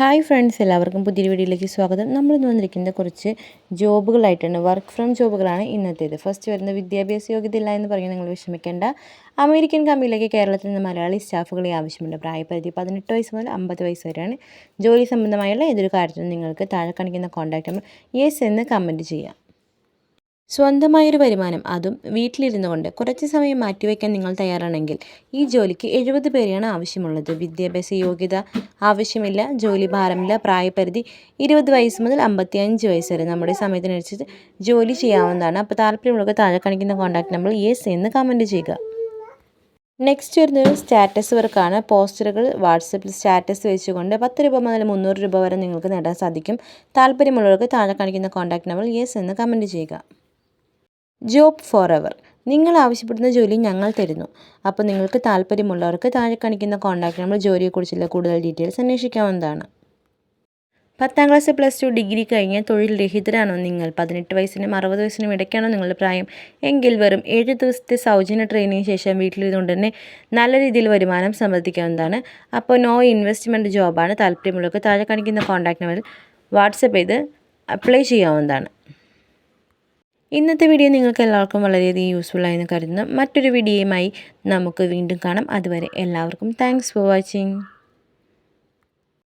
Hi friends എല്ലാവർക്കും പുതിയൊരു വീഡിയോയിലേക്ക് സ്വാഗതം. നമ്മൾ ഇന്ന് വന്നിരിക്കുന്നത് കുറച്ച് ജോബുകളായിട്ടാണ്. വർക്ക് ഫ്രം ജോബുകളാണ് ഇന്നത്തേത്. ഫസ്റ്റ് വരുന്ന വിദ്യാഭ്യാസ യോഗ്യത ഇല്ല എന്ന് പറഞ്ഞാൽ നിങ്ങൾ വിഷമിക്കേണ്ട. അമേരിക്കൻ കമ്പനിയിലേക്ക് കേരളത്തിൽ നിന്ന് മലയാളി സ്റ്റാഫുകളെ ആവശ്യമുണ്ട്. പ്രായപരിധി പതിനെട്ട് വയസ്സ് മുതൽ അമ്പത് വയസ്സ് വരെയാണ്. ജോലി സംബന്ധമായുള്ള ഏതൊരു കാര്യത്തിനും നിങ്ങൾക്ക് താഴെ കാണിക്കുന്ന കോൺടാക്ട് നമ്പർ യെസ് എന്ന് കമന്റ് ചെയ്യാം. സ്വന്തമായൊരു വരുമാനം. അതും വീട്ടിലിരുന്നു കൊണ്ട് കുറച്ച് സമയം മാറ്റിവെക്കാൻ നിങ്ങൾ തയ്യാറാണെങ്കിൽ ഈ ജോലിക്ക് എഴുപത് പേരെയാണ് ആവശ്യമുള്ളത്. വിദ്യാഭ്യാസ യോഗ്യത ആവശ്യമില്ല. ജോലി ഭാരമില്ല. പ്രായപരിധി ഇരുപത് വയസ്സ് മുതൽ അമ്പത്തിയഞ്ച് വയസ്സ് വരെ. നമ്മുടെ സമയത്തിനനുസരിച്ച് ജോലി ചെയ്യാവുന്നതാണ്. അപ്പോൾ താല്പര്യമുള്ളവർക്ക് താഴെ കാണിക്കുന്ന കോൺടാക്ട് നമ്പർ യെസ് എന്ന് കമന്റ് ചെയ്യുക. നെക്സ്റ്റ് വരുന്നത് സ്റ്റാറ്റസ് വർക്കാണ് പോസ്റ്ററുകൾ വാട്സപ്പിൽ സ്റ്റാറ്റസ് വെച്ചുകൊണ്ട് പത്ത് രൂപ മുതൽ മുന്നൂറ് രൂപ വരെ നിങ്ങൾക്ക് നേടാൻ സാധിക്കും. താല്പര്യമുള്ളവർക്ക് താഴെ കാണിക്കുന്ന കോൺടാക്ട് നമ്പർ യെസ് എന്ന് കമന്റ് ചെയ്യുക. ജോബ് ഫോർ എവർ നിങ്ങൾ ആവശ്യപ്പെടുന്ന ജോലി ഞങ്ങൾ തരുന്നു. അപ്പോൾ നിങ്ങൾക്ക് താല്പര്യമുള്ളവർക്ക് താഴെ കാണിക്കുന്ന കോൺടാക്ട് നമ്പർ ജോലിയെക്കുറിച്ചുള്ള കൂടുതൽ ഡീറ്റെയിൽസ് അന്വേഷിക്കാവുന്നതാണ്. പത്താം ക്ലാസ് പ്ലസ് ടു ഡിഗ്രി കഴിഞ്ഞ് തൊഴിൽ രഹിതരാണോ നിങ്ങൾ? പതിനെട്ട് വയസ്സിനും അറുപത് വയസ്സിനും ഇടയ്ക്കാണോ നിങ്ങളുടെ പ്രായം? എങ്കിൽ വെറും ഏഴ് ദിവസത്തെ സൗജന്യ ട്രെയിനിങ് ശേഷം വീട്ടിലിരുന്നുകൊണ്ട് തന്നെ നല്ല രീതിയിൽ വരുമാനം സമ്മതിക്കാവുന്നതാണ് അപ്പോൾ നോ ഇൻവെസ്റ്റ്മെന്റ് ജോബാണ് താല്പര്യമുള്ളവർക്ക് താഴെ കാണിക്കുന്ന കോൺടാക്ട് നമ്പറിൽ വാട്സപ്പ് ചെയ്ത് അപ്ലൈ ചെയ്യാവുന്നതാണ്. ഇന്നത്തെ വീഡിയോ നിങ്ങൾക്ക് എല്ലാവർക്കും വളരെയധികം യൂസ്ഫുൾ ആയെന്ന് കരുതുന്നു. മറ്റൊരു വീഡിയോയുമായി നമുക്ക് വീണ്ടും കാണാം. അതുവരെ എല്ലാവർക്കും താങ്ക്സ് ഫോർ വാച്ചിങ്